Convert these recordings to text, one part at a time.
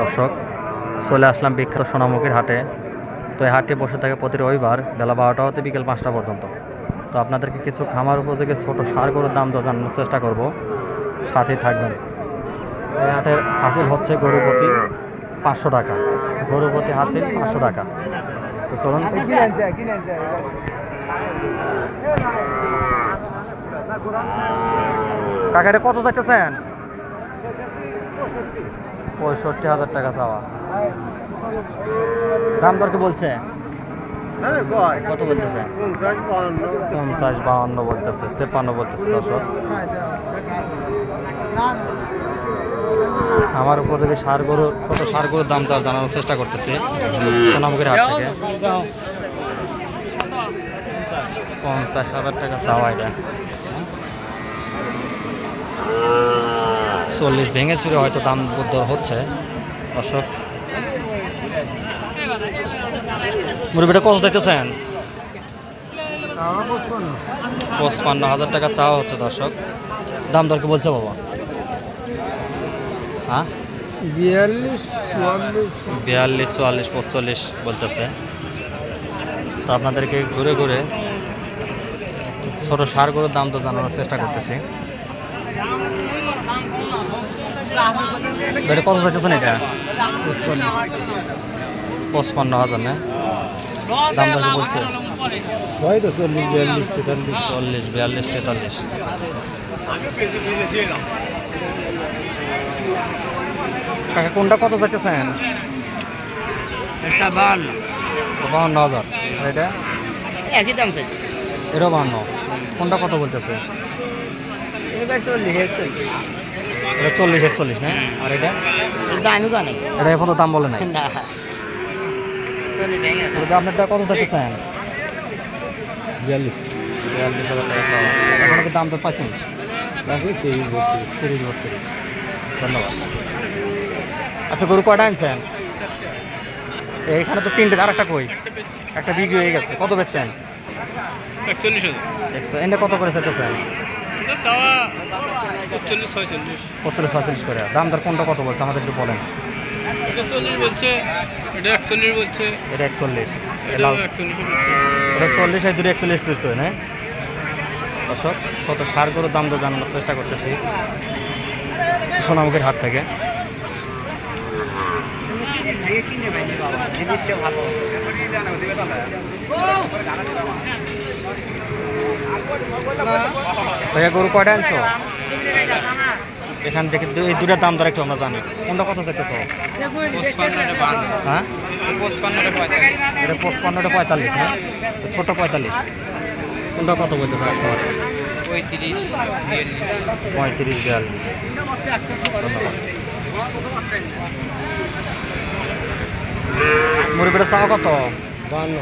দর্শক, চলে আসলাম বিখ্যাত সোনামুখীর হাটে। তো এই হাটে বসে থাকে প্রতি রবিবার বেলা বারোটা হতে বিকেল পাঁচটা পর্যন্ত। তো আপনাদেরকে কিছু খামার উপযোগী ছোট সার গরুর দাম জানানোর চেষ্টা করব। সাথে থাকবেন। এই হাটের হাসিল হচ্ছে গরু প্রতি পাঁচশো টাকা। গরু প্রতি হাসিল পাঁচশো টাকা। তো চলুন। কাকা এটা কত চাইতেছেন? পঁয়ষট্টি হাজার টাকা চাওয়া। দাম দর কি বলছে? কত বলতেছে? পঞ্চাশ বাহান্ন। বলতেছে তেপান্ন বলতেছে দর্শক আমার উপযোগী সার গরু ছোট সার গরুর দাম দর জানানোর চেষ্টা করতেছি সোনামুখীর হাট থেকে। পঞ্চাশ হাজার টাকা চাওয়া এটা। চল্লিশ ভেঙে চুরে হয়তো দাম দর হচ্ছে। দর্শক মুরগিটা কত দিতেছেন পঁচপান্ন হাজার টাকা চাওয়া হচ্ছে দর্শক। দাম দর কি বলছে বাবা? হ্যাঁ? বিয়াল্লিশ চুয়াল্লিশ। বিয়াল্লিশ চুয়াল্লিশ পঁচল্লিশ বলতেছে। তো আপনাদেরকে ঘুরে ঘুরে ছোটো সার গরুর দাম তো জানানোর চেষ্টা করতেছি। এটা কত চাইতেছেন এটা? পঁচপান্ন হাজার না? দাম কি বলছে। ছয় তো চল্লিশ বিয়াল্লিশ তেতাল্লিশ। চল্লিশ বিয়াল্লিশ তেতাল্লিশ কাকা কোনটা কত চাইতেছেন বাহান্ন বাউন্ন হাজার। আর এটা? একই দাম চাইছে এটাও বাউন্ন কোনটা কত বলতেছে? চল্লিশ একচল্লিশ। এটা চল্লিশ একচল্লিশ না? আর এটা? দামি কানে এটা এখনও দাম বলে নাই। না। চল্লিশ ভেঙে এটা আপনারটা কত চাইতেছেন বিয়াল্লিশ। বিয়াল্লিশ হাজার টাকা চাওয়া। দাম তো বত্রিশ। তিরিশ বত্রিশ। ধন্যবাদ। আচ্ছা গরু কয়টা আনছেন? এইখানে তো তিনটে আর একটা কই? একটা বিক্রি হয়ে গেছে। কত বেচছেন? একচল্লিশ হাজার। একশো এনে কত করে চাইতেছেন? ছয়চল্লিশ। করে। দাম দর কোনটা কত বলছে? আমাদের একটু বলেন। এটা চল্লিশ বলছে এটা একচল্লিশ বলছে। এটা একচল্লিশ। এটা একচল্লিশ এটা চল্লিশ আর দুটো একচল্লিশ না। দর্শক শত সার দাম দর জানানোর চেষ্টা করতেছি। সোনামুখীর হাত থেকে। ভাইয়া গরু কয়টা আনছো? এখান থেকে এই দুটার দাম দর একটু আমরা জানি। কোনটা কত চাইতেছো হ্যাঁ? পঁচপান্নটা পঁয়তাল্লিশ হ্যাঁ? ছোট পঁয়তাল্লিশ। কোনটা কত বলতেছে আপনার পঁয়ত্রিশ পঁয়ত্রিশ, বিয়াল্লিশ। ধন্যবাদ। মুরগিটা চাওয়া কত? বান্ন।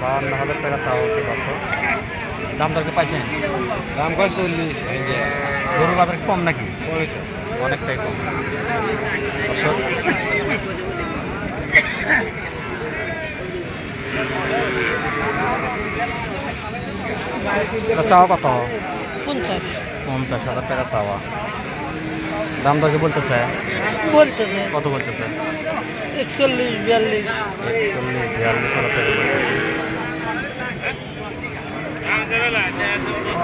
বাহান্ন হাজার টাকা চাওয়া হচ্ছে কত দাম দর কি পাইছেন? দাম কয় চল্লিশ? গরুর বাজার কি কম নাকি? অনেকটাই কম। চাওয়া কত? পঞ্চাশ। পঞ্চাশ হাজার টাকা চাওয়া। দাম দর কি বলতেছে? বলতেছে। কত বলতেছে? একচল্লিশ বিয়াল্লিশ। একচল্লিশ বিয়াল্লিশ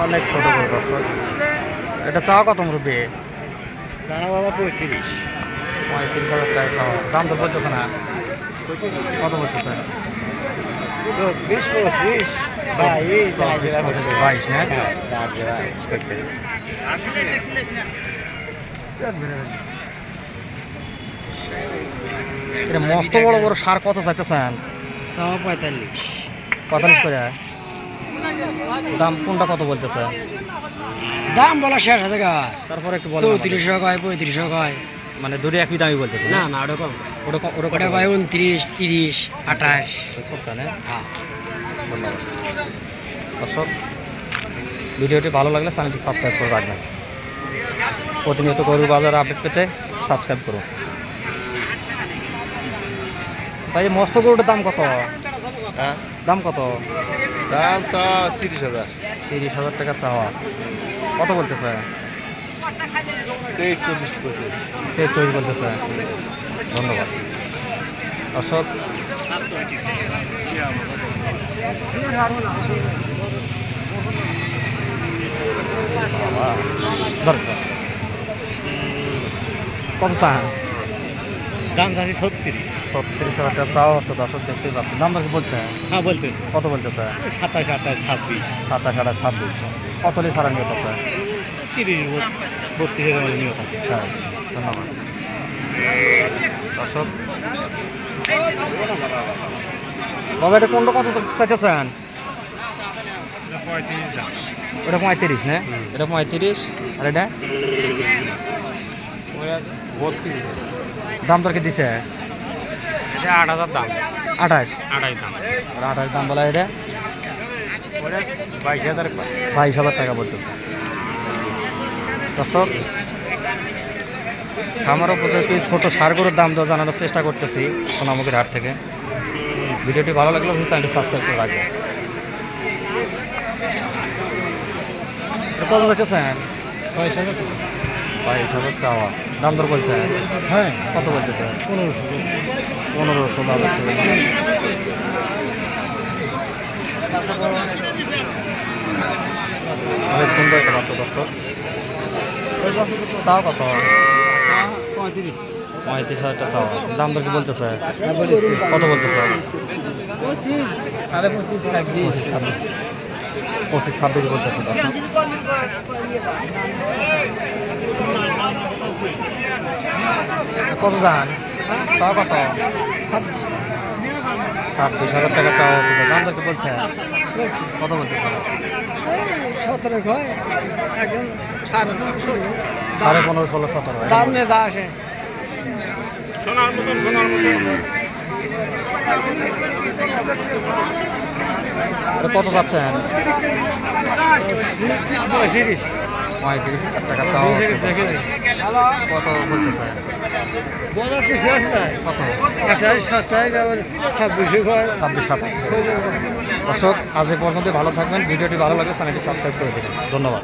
অনেক ছোট দর্শক। এটা চাওয়া কত মুরব্বী? দাম বাবা পঁয়ত্রিশ। পঁয়ত্রিশ হাজার টাকা চাওয়া। দাম তো বলতেছে না। কত বলতেছে? চব্বিশ পঁচিশ বাইশ বাইশ না? এটা মস্ত বড় বড় সার কত চাইতেছেন? পঁয়তাল্লিশ। পঁয়তাল্লিশ করে? দাম কোনটা কত বলতেছে? দাম বলা শেষ টাকা তারপরে একটু বলেন চৌত্রিশশো কয় পঁয়ত্রিশশো কয়। আমাদের। মানে দুটো একই দামই বলতেছে না? না ওটা কম। ওটা ওটা ওটা কয় উনত্রিশ তিরিশ আঠাশ। হ্যাঁ। ধন্যবাদ। দর্শক ভিডিওটি ভালো লাগলে চ্যানেলটি সাবস্ক্রাইব করে রাখবেন। প্রতিনিয়ত গরুর বাজার আপডেট পেতে সাবস্ক্রাইব করুন। ভাই মস্ত গরুটার দাম কত? হ্যাঁ? দাম কত? দাম চা তিরিশ হাজার। তিরিশ হাজার টাকা চাওয়া। কত বলতেছে? তেইশ চল্লিশ পঁচিশ তেইশ চল্লিশ বলতেছে। ধন্যবাদ। অশোক বাবা, দরকার কত চান? দাম চাচ্ছি ছত্রিশ। ছত্রিশ হাজার টাকা চাওয়া হচ্ছে দর্শক দেখতেই পাচ্ছি দাম দর কি বলছে হ্যাঁ বলতে কত বলতেছে? সাতাশ আঠাশ ছাব্বিশ। সাতাশ আঠাশ ছাব্বিশ। কত লি ছাড়া নিয়ে আছে তিরিশ বত্রিশ হাজার নিয়ত আছে হ্যাঁ ধন্যবাদ। দর্শক বাবা এটা কোনটা কত চাইতেছেন? ওটা পঁয়ত্রিশ না? এটা পঁয়ত্রিশ আর এটা? বত্রিশ দাম কি দিছে? এটা আট হাজার দাম। আঠাশ। দাম। আর আঠাশ দাম বলা এটা বাইশ হাজার বাইশ হাজার টাকা দর্শক আমার উপযোগী ছোট সারগুলোর দাম দর জানানোর চেষ্টা করতেছি সোনামুখীর হাট থেকে। ভিডিওটি ভালো লাগলে অবশ্যই চ্যানেলটি সাবস্ক্রাইব করে রাখবেন। কত দেখেছেন বাইশ হাজার চাওয়া। দাম দর বলছেন হ্যাঁ। কত বলতেছে পনেরোশো। পনেরো ষোলো হাজার টাকা অনেক সুন্দর একটা বাচ্চা দর্শক। চাও কত? পঁয়ত্রিশ। পঁয়ত্রিশ হাজার টাকা চাও দাম দর কি বলতেছে কত বলতেছে পঁচিশ সাড়ে পঁচিশ ছাব্বিশ। পঁচিশ ছাব্বিশ। বলতেছে। কত দাম? চাও কত? ছাব্বিশ ছাব্বিশ হাজার টাকা চাওয়া হচ্ছে তো। দাম কি বলছে। কত বলতেছে সতেরো কয় একদম সাড়ে ষোলো সাড়ে পনেরো ষোলো সতেরো। দাম নিয়ে যা আসে। সোনার মতন সোনার মতন। কত চাচ্ছেন? পঁয়ত্রিশ পঁয়ত্রিশ হাজার টাকা চাওয়া কত কয় ছাব্বিশ দর্শক আজ পর্যন্ত ভালো থাকবেন। ভিডিওটি ভালো লাগলে চ্যানেলটি সাবস্ক্রাইব করে দেবেন। ধন্যবাদ।